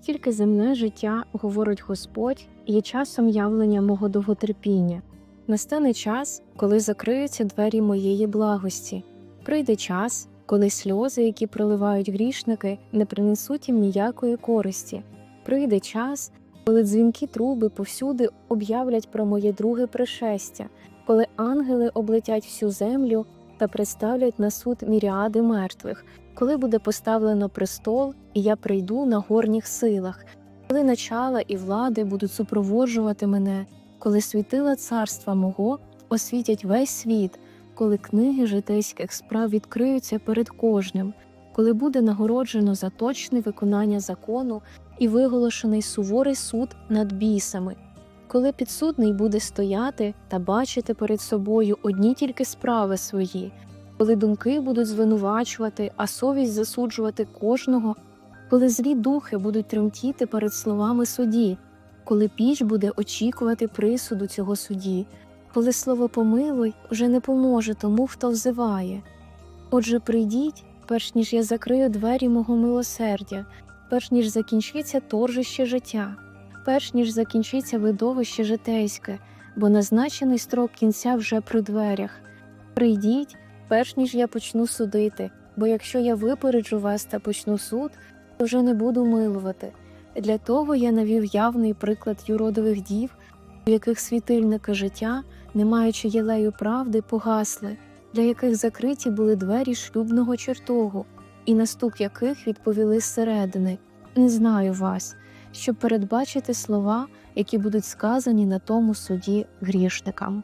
Тільки земне життя, говорить Господь, є часом явлення мого довготерпіння. Настане час, коли закриються двері моєї благості. Прийде час, коли сльози, які проливають грішники, не принесуть їм ніякої користі. Прийде час, коли дзвінки труби повсюди об'являть про моє друге пришестя, коли ангели облетять всю землю та представлять на суд міріади мертвих, коли буде поставлено престол, і я прийду на горніх силах, коли начала і влади будуть супроводжувати мене, коли світила царства мого освітять весь світ, коли книги житейських справ відкриються перед кожним, коли буде нагороджено за точне виконання закону і виголошений суворий суд над бісами, коли підсудний буде стояти та бачити перед собою одні тільки справи свої, коли думки будуть звинувачувати, а совість засуджувати кожного, коли злі духи будуть тремтіти перед словами судді, коли піч буде очікувати присуду цього судді, коли слово помилуй вже не поможе тому, хто взиває. Отже, прийдіть, перш ніж я закрию двері мого милосердя, перш ніж закінчиться торжище життя, перш ніж закінчиться видовище житейське, бо назначений строк кінця вже при дверях. Прийдіть, перш ніж я почну судити, бо якщо я випереджу вас та почну суд, то вже не буду милувати. Для того я навів явний приклад юродових дів, у яких світильники життя, не маючи єлею правди, погасли, для яких закриті були двері шлюбного чертогу, і на стук яких відповіли зсередини Не знаю вас, щоб передбачити слова, які будуть сказані на тому суді грішникам.